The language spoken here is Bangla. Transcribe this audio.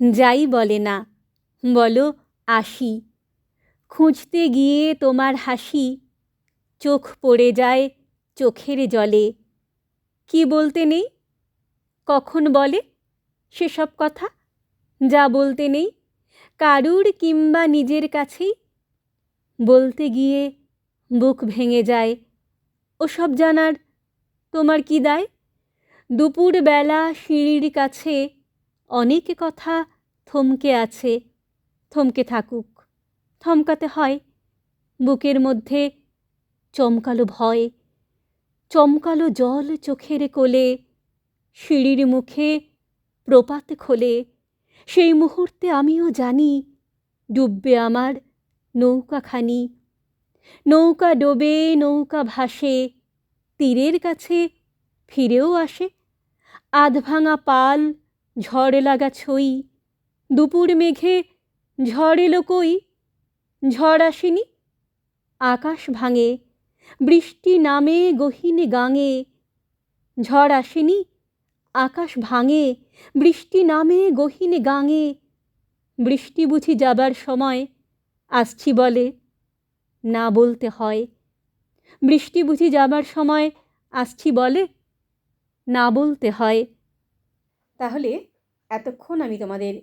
যাই বলে না। বলো, আসি। খুঁজতে গিয়ে তোমার হাসি চোখ পড়ে যায় চোখের জলে। কি বলতে নেই? কখন বলে সেসব কথা? যা বলতে নেই কারুর কিংবা নিজের কাছেই। বলতে গিয়ে বুক ভেঙে যায়। ওসব জানার তোমার কি দায়? দুপুরবেলা সিঁড়ির কাছে অনেক কথা থমকে আছে, থমকে থাকুক, থমকাতে হয়। বুকের মধ্যে চমকালো ভয়, চমকালো জল চোখের কোলে, সিঁড়ির মুখে প্রপাত খোলে। সেই মুহূর্তে আমিও জানি, ডুববে আমার নৌকাখানি। নৌকা ডোবে, নৌকা ভাসে, তীরের কাছে ফিরেও আসে। আধভাঙা পাল, ঝড় লাগা ছই দুপুর মেঘে ঝড় এলো কই? ঝড় আসেনি? আকাশ ভাঙে, বৃষ্টি নামে গহীনে গাঙে। ঝড় আসেনি? আকাশ ভাঙে, বৃষ্টি নামে গহীনে গাঙে। বৃষ্টি বুঝি যাবার সময়, আসছি বলে না বলতে হয়। বৃষ্টি বুঝি যাবার সময়, আসছি বলে না বলতে হয়। তাহলে এতক্ষণ আমি তোমাদের